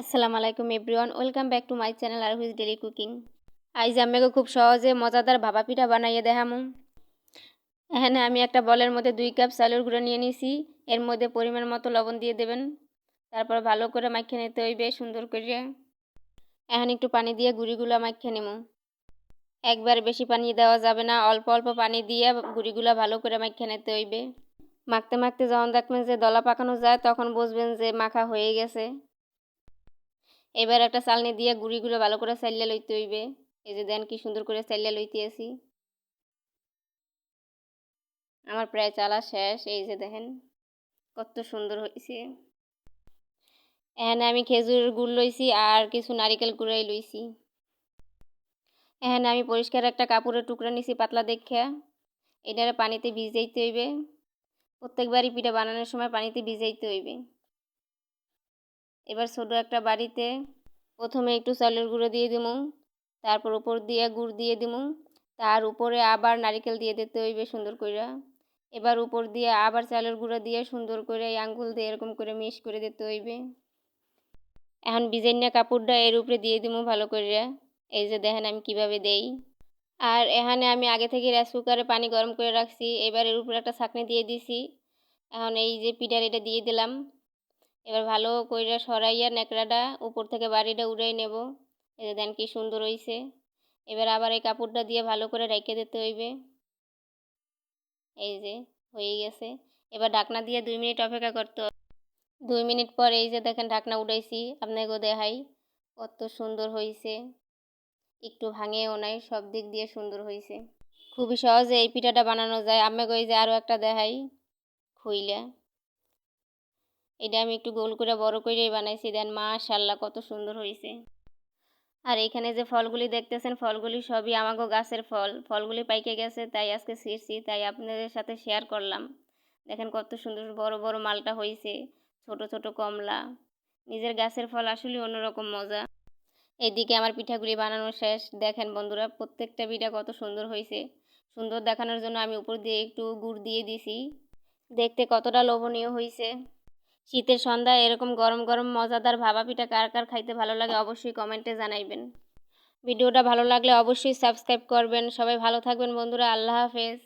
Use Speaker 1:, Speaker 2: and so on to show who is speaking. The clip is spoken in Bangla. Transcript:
Speaker 1: আসসালামু আলাইকুম everyone, welcome back to my channel আর হুইজ ডেলি কুকিং। আইজ আমাকে খুব সহজে মজাদার ভাপা পিঠা বানাইয়ে দেখামু। এখানে আমি একটা বলের মধ্যে দুই কাপ চালের গুঁড়ো নিয়ে নিছি, এর মধ্যে পরিমাণ মতো লবণ দিয়ে দেবেন। তারপর ভালো করে মাখিয়ে নিতে হইবে সুন্দর করে। এখন একটু পানি দিয়ে গুঁড়িগুলো মাখিয়ে নেব একবার বেশি পানি দেওয়া যাবে না, অল্প অল্প পানি দিয়ে গুঁড়িগুলো ভালো করে মাখিয়ে নিতে হইবে। মাখতে মাখতে যখন দেখবেন যে দলা পাকানো যায়, তখন বুঝবেন যে মাখা হয়ে গেছে। এবার একটা চালনি দিয়ে গুঁড়িগুলো ভালো করে চালিয়ে লইতে হইবে। এই যে দেন কি সুন্দর করে চালিয়ে লইতে আসি। আমার প্রায় চালা শেষ, এই যে দেখেন কত সুন্দর হয়েছে এখানে আমি খেজুর গুড় লইছি আর কিছু নারিকেল গুঁড়াই লইছি। এখানে আমি পরিষ্কার একটা কাপড়ের টুকরা নিছি পাতলা দেখে এটারে পানিতে ভিজাইতে হইবে। প্রত্যেকবারই পিঠা বানানোর সময় পানিতে ভিজাইতে হইবে। এবার ছোটো একটা বাড়িতে প্রথমে একটু চালের গুঁড়ো দিয়ে দিমু, তারপর উপর দিয়ে গুড় দিয়ে দিমু, তার উপরে আবার নারিকেল দিয়ে দিতে হইবে সুন্দর করে এবার উপর দিয়ে আবার চালের গুঁড়ো দিয়ে সুন্দর করে আঙ্গুল দিয়ে এরকম করে মিক্স করে দিতে হইবে। এখন বিজাইনা কাপড়টা এর উপরে দিয়ে দিমু ভালো করে এই যে দেখেন আমি কীভাবে দেই। আর এখানে আমি আগে থেকে রাইস কুকারে পানি গরম করে রাখছি, এবার এর উপরে একটা ছাকনি দিয়ে দিছি। এখন এই যে পিঠার এটা দিয়ে দিলাম। এবার ভালো করে সরাইয়া ন্যাকড়াটা উপর থেকে বাড়িটা উড়াই নেব। যে দেন কি সুন্দর হইছে। এবার আবার এই কাপড়টা দিয়ে ভালো করে রেখে দিতে হইবে। এই যে হয়ে গেছে। এবার ঢাকনা দিয়ে দুই মিনিট অপেক্ষা করতে দুই মিনিট পর এই যে দেখেন ঢাকনা উঠাইছি আপনাকেও দেখাই কত সুন্দর হয়েছে একটু ভাঙেও নাই, সব দিক দিয়ে সুন্দর হয়েছে খুবই সহজে এই পিঠাটা বানানো যায়। আমি কই যে আরও একটা দেখাই। খুইলা। এটা আমি একটু গোল করে বড় করেই বানাইছি। দেন মাশাল্লাহ কত সুন্দর হয়েছে আর এখানে যে ফলগুলি দেখতেছেন, ফলগুলি সবই আমাগো গাছের ফল। ফলগুলি পাইকে গেছে, তাই আজকে ছিঁড়ছি, তাই আপনাদের সাথে শেয়ার করলাম। দেখেন কত সুন্দর বড় বড় মালটা হয়েছে ছোট ছোট কমলা। নিজের গাছের ফল আসলে অন্যরকম মজা। এদিকে আমার পিঠাগুলি বানানো শেষ। দেখেন বন্ধুরা, প্রত্যেকটা পিঠা কত সুন্দর হয়েছে সুন্দর দেখানোর জন্য আমি উপর দিয়ে একটু গুড় দিয়ে দিছি। দেখতে কতটা লোভনীয় হয়েছে শীতের সন্ধ্যায় এরকম গরম গরম মজাদার ভাবা পিঠা কার কার খাইতে ভালো লাগে অবশ্যই কমেন্টে জানাইবেন। ভিডিওটা ভালো লাগলে অবশ্যই সাবস্ক্রাইব করবেন। সবাই ভালো থাকবেন বন্ধুরা, আল্লাহ হাফেজ।